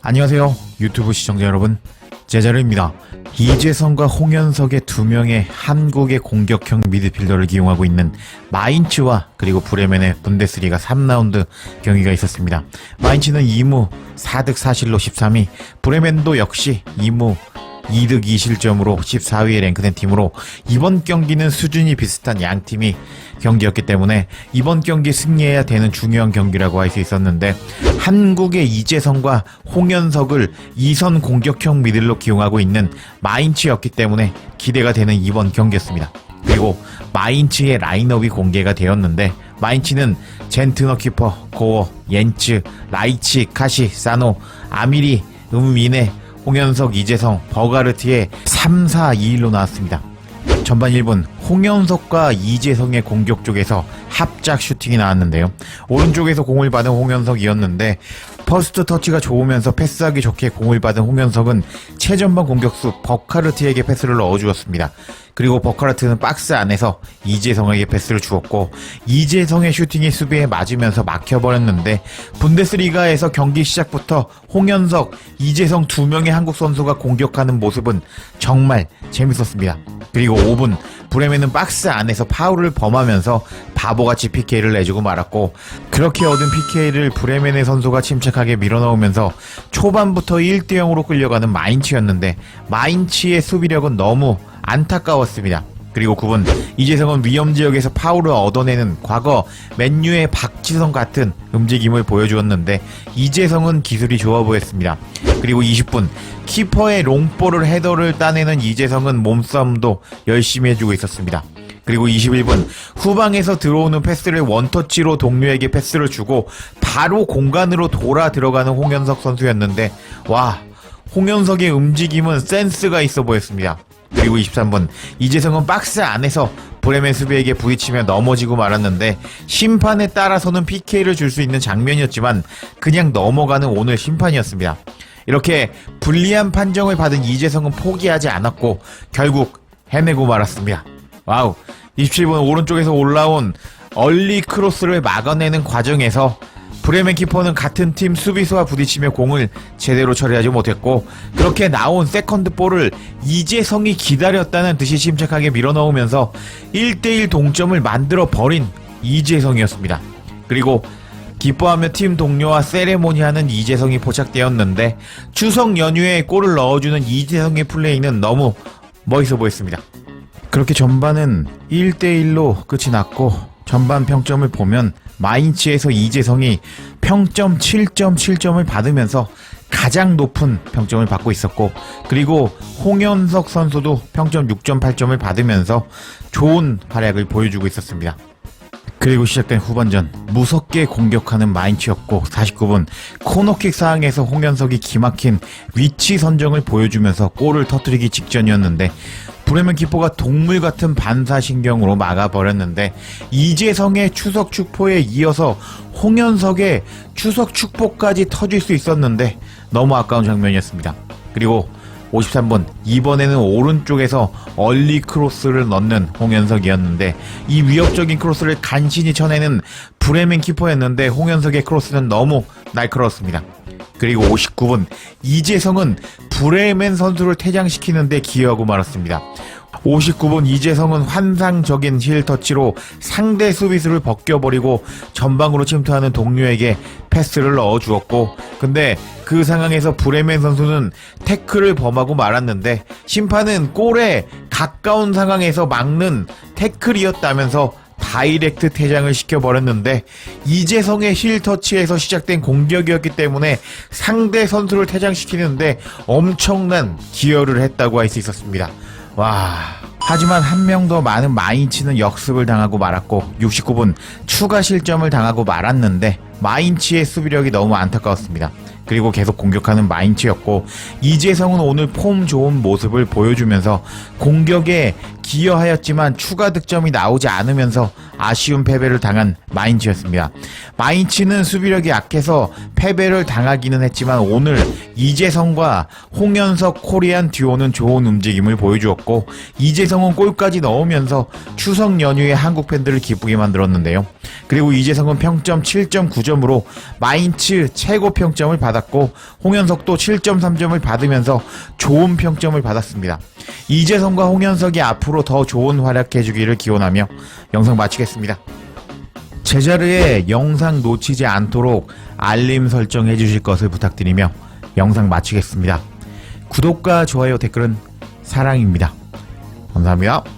안녕하세요. 유튜브 시청자 여러분. 제자르입니다. 이재성과 홍현석의 두 명의 한국의 공격형 미드필더를 기용하고 있는 마인츠와 그리고 브레멘의 분데스리가 3라운드 경기가 있었습니다. 마인츠는 2무 4득 4실로 13위, 브레멘도 역시 2무 2득 2실점으로 14위에 랭크된 팀으로 이번 경기는 수준이 비슷한 양 팀이 경기였기 때문에 이번 경기 승리해야 되는 중요한 경기라고 할 수 있었는데 한국의 이재성과 홍현석을 이선 공격형 미들로 기용하고 있는 마인츠였기 때문에 기대가 되는 이번 경기였습니다. 그리고 마인츠의 라인업이 공개가 되었는데 마인츠는 젠트너 키퍼, 고어, 옌츠, 라이치, 카시, 사노, 아미리, 음미네, 홍현석, 이재성, 버가르트의 3, 4, 2일로 나왔습니다. 전반 1분 홍현석과 이재성의 공격 쪽에서 합작 슈팅이 나왔는데요. 오른쪽에서 공을 받은 홍현석이었는데 퍼스트 터치가 좋으면서 패스하기 좋게 공을 받은 홍현석은 최전방 공격수 버카르트에게 패스를 넣어주었습니다. 그리고 버카르트는 박스 안에서 이재성에게 패스를 주었고 이재성의 슈팅이 수비에 맞으면서 막혀버렸는데 분데스리가에서 경기 시작부터 홍현석, 이재성 두 명의 한국 선수가 공격하는 모습은 정말 재밌었습니다. 그리고 5분 브레멘은 박스 안에서 파울을 범하면서 바보같이 PK를 내주고 말았고 그렇게 얻은 PK를 브레멘의 선수가 침착하게 밀어넣으면서 초반부터 1대 0으로 끌려가는 마인츠였는데 마인츠의 수비력은 너무 안타까웠습니다. 그리고 9분 이재성은 위험 지역에서 파울을 얻어내는 과거 맨유의 박지성 같은 움직임을 보여주었는데 이재성은 기술이 좋아 보였습니다. 그리고 20분 키퍼의 롱볼을 헤더를 따내는 이재성은 몸싸움도 열심히 해주고 있었습니다. 그리고 21분 후방에서 들어오는 패스를 원터치로 동료에게 패스를 주고 바로 공간으로 돌아 들어가는 홍현석 선수였는데 와 홍현석의 움직임은 센스가 있어 보였습니다. 그리고 23분 이재성은 박스 안에서 브레멘 수비에게 부딪히며 넘어지고 말았는데 심판에 따라서는 PK를 줄 수 있는 장면이었지만 그냥 넘어가는 오늘 심판이었습니다. 이렇게 불리한 판정을 받은 이재성은 포기하지 않았고 결국 해내고 말았습니다. 와우 27분 오른쪽에서 올라온 얼리 크로스를 막아내는 과정에서 브레멘 키퍼는 같은 팀 수비수와 부딪히며 공을 제대로 처리하지 못했고 그렇게 나온 세컨드 볼을 이재성이 기다렸다는 듯이 침착하게 밀어넣으면서 1대1 동점을 만들어 버린 이재성이었습니다. 그리고 기뻐하며 팀 동료와 세레모니하는 이재성이 포착되었는데 추석 연휴에 골을 넣어주는 이재성의 플레이는 너무 멋있어 보였습니다. 그렇게 전반은 1대1로 끝이 났고 전반 평점을 보면 마인츠에서 이재성이 평점 7.7점을 받으면서 가장 높은 평점을 받고 있었고 그리고 홍현석 선수도 평점 6.8점을 받으면서 좋은 활약을 보여주고 있었습니다. 그리고 시작된 후반전 무섭게 공격하는 마인츠였고 49분 코너킥 상황에서 홍현석이 기막힌 위치 선정을 보여주면서 골을 터뜨리기 직전이었는데 브레멘 키퍼가 동물 같은 반사신경으로 막아버렸는데 이재성의 추석 축포에 이어서 홍현석의 추석 축포까지 터질 수 있었는데 너무 아까운 장면이었습니다. 그리고 53분 이번에는 오른쪽에서 얼리 크로스를 넣는 홍현석이었는데 이 위협적인 크로스를 간신히 쳐내는 브레멘 키퍼였는데 홍현석의 크로스는 너무 날카로웠습니다. 그리고 59분 이재성은 브레멘 선수를 퇴장시키는데 기여하고 말았습니다. 59분 이재성은 환상적인 힐 터치로 상대 수비수를 벗겨버리고 전방으로 침투하는 동료에게 패스를 넣어주었고 근데 그 상황에서 브레멘 선수는 태클을 범하고 말았는데 심판은 골에 가까운 상황에서 막는 태클이었다면서 다이렉트 퇴장을 시켜버렸는데 이재성의 힐 터치에서 시작된 공격이었기 때문에 상대 선수를 퇴장시키는데 엄청난 기여를 했다고 할 수 있었습니다. 와. 하지만 한 명 더 많은 마인츠는 역습을 당하고 말았고 69분 추가 실점을 당하고 말았는데 마인츠의 수비력이 너무 안타까웠습니다. 그리고 계속 공격하는 마인츠였고 이재성은 오늘 폼 좋은 모습을 보여주면서 공격에 기여하였지만 추가 득점이 나오지 않으면서 아쉬운 패배를 당한 마인츠였습니다. 마인츠는 수비력이 약해서 패배를 당하기는 했지만 오늘 이재성과 홍현석 코리안 듀오는 좋은 움직임을 보여주었고 이재성은 골까지 넣으면서 추석 연휴에 한국 팬들을 기쁘게 만들었는데요. 그리고 이재성은 평점 7.9점으로 마인츠 최고 평점을 받았고 홍현석도 7.3점을 받으면서 좋은 평점을 받았습니다. 이재성과 홍현석이 앞으로 더 좋은 활약해주기를 기원하며 영상 마치겠습니다. 제자르의 영상 놓치지 않도록 알림 설정해 주실 것을 부탁드리며 영상 마치겠습니다. 구독과 좋아요 댓글은 사랑입니다. 감사합니다.